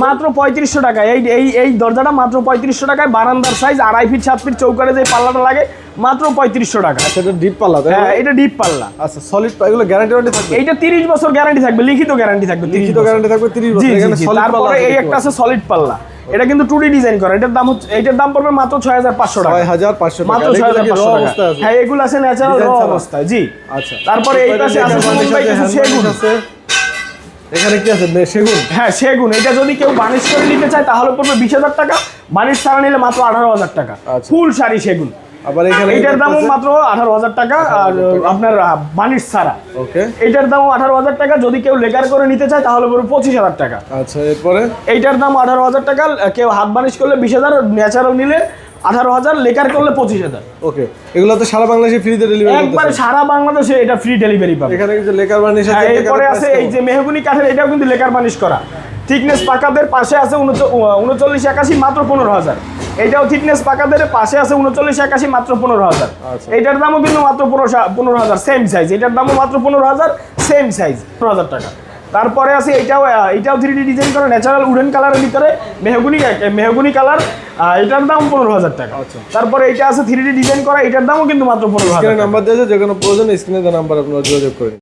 মাত্র পঁয়ত্রিশশো টাকা। এই এই এই দরজাটা মাত্র পঁয়ত্রিশশো টাকায় বারান্দার সাইজ আড়াই ফিট সাত ফিট চৌকারে যে পাল্লাটা লাগে মাত্র পঁয়ত্রিশশো টাকা। সেটা ডিপ পাল্লা হ্যাঁ এটা ডিপ পাল্লা। আচ্ছা সলিড এগুলো গ্যারান্টি ওয়ারেন্টি থাকবে? এইটা তিরিশ বছর গ্যারান্টি থাকবে লিখিত গ্যারান্টি থাকবে 30 লিখিত গ্যারান্টি থাকবে 30 বছর তারপরে এই একটা আছে সলিড পাল্লা। এটা কিন্তু টু ডিজাইন করা এটার দাম হচ্ছে এটার দাম পড়বে মাত্র ছয় হাজার পাঁচশো টাকা। 6500 টাকা মাত্র ছয় হাজার পাঁচশো টাকা। আছে? হ্যাঁ এগুলো আছে ন্যাচারাল অবস্থায় জি। আচ্ছা। তারপরে এই পাশে আছে সেগুন। এখানে কি আছে? সেগুন? হ্যাঁ সেগুন। এটা যদি কেউ বানিশ করে নিতে চায় তাহলে পড়বে বিশ হাজার টাকা। বানিশ ছাড়া নিলে মাত্র আঠারো হাজার টাকা। আচ্ছা। ফুল শাড়ি সেগুন। আবার এখানে এইটার দামও মাত্র আঠারো হাজার টাকা আর আপনার বানিশ ছাড়া। ওকে। এইটার দামও আঠারো হাজার টাকা। যদি কেউ লেকার করে নিতে চায় তাহলে পড়বে পঁচিশ হাজার টাকা। আচ্ছা এরপরে? এইটার দাম আঠারো হাজার টাকা। কেউ হাত বানিশ করলে বিশ হাজার ন্যাচারাল নিলে আঠারো হাজার লেকার করলে পঁচিশ হাজার। ওকে এগুলো তো সারা বাংলাদেশে ফ্রিতে ডেলিভারি একবারে সারা বাংলাদেশে এটা ফ্রি ডেলিভারি পাবে। এখানে কিন্তু লেকার বার্নিশ হ্যাঁ আছে এরপরে আছে এই যে মেহগুনি কাঠের এটাও কিন্তু লেকার বানিশ করা। থিকনেস পাকাদের পাশে আছে উনচল্লিশ একাশি মাত্র পনেরো হাজার। এইটাও থিকনেস পাকাদের পাশে আছে উনচল্লিশ একাশি মাত্র পনেরো হাজার। এইটার দামও কিন্তু মাত্র পনেরো পনেরো হাজার সেম সাইজ এটার দামও মাত্র পনেরো হাজার সেম সাইজ পনেরো হাজার টাকা। তারপরে আছে এটাও এটাও এইটাও থ্রি ডি ডিজাইন করা ন্যাচারাল উডেন কালারের ভিতরে মেহগুনি মেহগুনি কালার এটার দাম পনেরো হাজার টাকা। আচ্ছা। তারপরে এটা আছে থ্রি ডি ডিজাইন করা এটার দামও কিন্তু মাত্র পনেরো হাজার নাম্বার দিয়েছে যে কোনো প্রয়োজন স্ক্রিনে নাম্বার আপনারা যোগাযোগ করেন